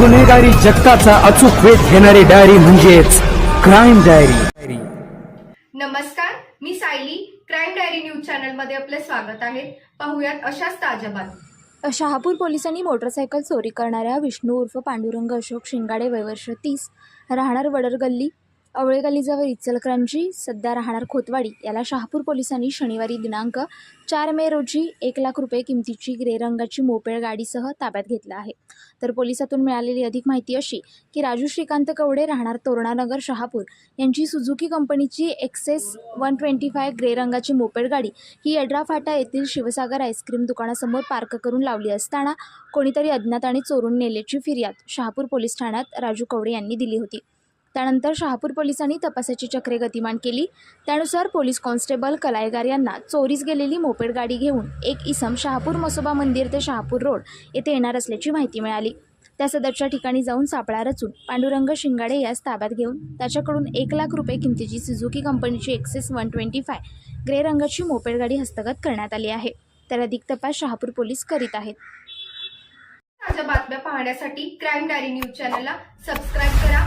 गुन्हेगारी जगताचा अचूक वेध घेणारी डायरी म्हणजेच क्राईम डायरी नमस्कार मी सायली. क्राईम डायरी न्यूज चॅनलमध्ये आपले स्वागत आहे. पाहुयात अशाच ताज्या बातम्या. शहापूर पोलिसांनी मोटरसायकल चोरी करणाऱ्या विष्णू उर्फ पांडुरंग अशोक शिंगाडे वयवर्ष तीस राहणार वडर गल्ली अवळे गल्लीजवळ इचलकरंजी सध्या राहणार खोतवाडी याला शहापूर पोलिसांनी शनिवारी दिनांक चार मे रोजी एक लाख रुपये किमतीची ग्रे रंगाची मोपेड गाडीसह ताब्यात घेतला आहे. तर पोलिसातून मिळालेली अधिक माहिती अशी की राजू श्रीकांत कवडे राहणार तोरणानगर शहापूर. यांची सुझुकी कंपनीची access one twenty five grey रंगाची मोपेड गाडी ही यड्रा फाटा येथील शिवसागर आईस्क्रीम दुकानासमोर पार्क करून लावली असताना कोणीतरी अज्ञाताने चोरून नेल्याची फिर्याद शहापूर पोलीस ठाण्यात राजू कवडे यांनी दिली होती. त्यानंतर शहापूर पोलिसांनी तपासाची चक्रे गतिमान केली. त्यानुसार पोलीस कॉन्स्टेबल कलायगार यांना चोरीस गेलेली मोपेड गाडी घेऊन एक इसम शहापूर मसोबा मंदिर ते शहापूर रोड येथे येणार असल्याची माहिती मिळाली. त्या सदरच्या ठिकाणी जाऊन सापळा रचून पांडुरंग शिंगाडे यास ताब्यात घेऊन त्याच्याकडून एक लाख रुपये किमतीची सुझुकी कंपनीची access one twenty five grey रंगाची मोपेड गाडी हस्तगत करण्यात आली आहे. तर अधिक तपास शहापूर पोलीस करीत आहेत. ताज्या बातम्या पाहण्यासाठी क्राईम डायरी न्यूज चॅनलला सबस्क्राईब करा.